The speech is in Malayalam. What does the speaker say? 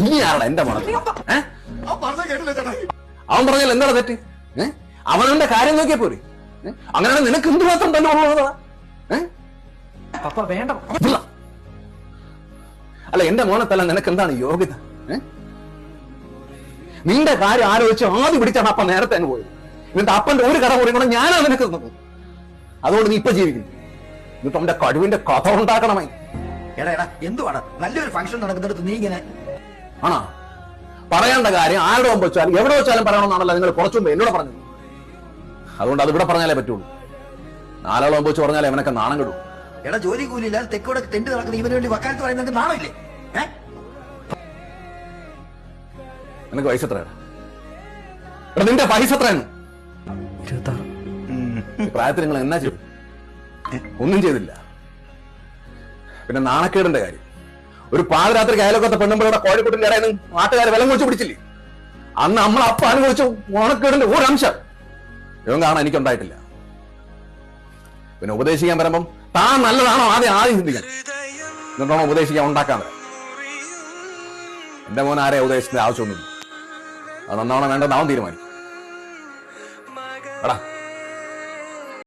നീ ആരാടാ എന്റെ മോനെ ഏ? പറഞ്ഞ കേട്ടില്ല അവൻ പറഞ്ഞാൽ എന്താണ് തെറ്റ്? ഏ? അവനവന്റെ കാര്യം നോക്കിയാ പോരെ. അങ്ങനെയാണ് നിനക്ക് എന്തുമാത്രം തന്നെ ഉള്ളതാ വേണ്ട. അല്ല എന്റെ മോനെ തല്ല നിനക്ക് എന്താണ് യോഗ്യത? നിന്റെ കാര്യം ആലോചിച്ച് ആദ്യം പിടിച്ചാണ് അപ്പ നേരത്തെ അങ്ങ് പോയത്. എന്നിട്ട് അപ്പന്റെ ഒരു കട കൂടി കൂടെ ഞാനാ നിനക്ക് തന്നത്. അതുകൊണ്ട് നീ ഇപ്പൊ ജീവിക്കുന്നു എന്നിട്ട് അവന്റെ കഴിവിന്റെ കഥ ഉണ്ടാക്കണമേ എടാ എടാ എന്തുവാണ് നല്ലൊരു ഫംഗ്ഷൻ നടക്കുന്നിടത്ത് നീ ഇങ്ങനെ ആണോ? പറയേണ്ട കാര്യം ആരുടെ മുമ്പ് വെച്ചാലും എവിടെ വെച്ചാലും പറയണമെന്നാണല്ലോ നിങ്ങൾ കുറച്ചു മുമ്പ് എന്നോട് പറഞ്ഞത്. അതുകൊണ്ട് അത് ഇവിടെ പറഞ്ഞാലേ പറ്റുള്ളൂ. നാലാളെ മുമ്പ് വെച്ച് പറഞ്ഞാലേ അവനൊക്കെ നാണം കിടും. എടാ ജോലി കൂലിയില്ല തെക്കോടെ തെണ്ടി നടക്കുന്ന ഇവന് വേണ്ടി വക്കാലത്ത് പറയുന്നത് നാണമില്ലേ? നിനക്ക് വയസ്സ് എത്രയാണ്? എടാ നിന്റെ പൈസ എത്രയാണ്? പ്രായത്തിൽ നിങ്ങൾ എന്നാ ചെയ്തു? ഒന്നും ചെയ്തില്ല. പിന്നെ നാണക്കേടിന്റെ കാര്യം. ഒരു പാതിരാത്രിക്ക് അയലൊക്കത്തെ പെണ്ണുമ്പോഴുടെ കോഴിക്കോട്ടിൽ ഇടയിൽ നാട്ടുകാരെ വിലം കുറിച്ച് പിടിച്ചില്ലേ അന്ന് നമ്മൾ അപ്പം അനുഭവിച്ചു ഓണക്കേടിന്റെ അംശം. ഇവൻ കാണാൻ എനിക്കുണ്ടായിട്ടില്ല. പിന്നെ ഉപദേശിക്കാൻ വരുമ്പം താൻ നല്ലതാണോ ആദ്യം ആദ്യം ചിന്തിക്കണം എന്നിട്ടാണോ ഉപദേശിക്കാൻ ഉണ്ടാക്കാൻ എന്റെ മോൻ ആരെയും ഉപദേശിക്കേണ്ട ആവശ്യമൊന്നുമില്ല. അത് നന്നാവണം വേണ്ടത് അവൻ തീരുമാനിക്കും. എടാ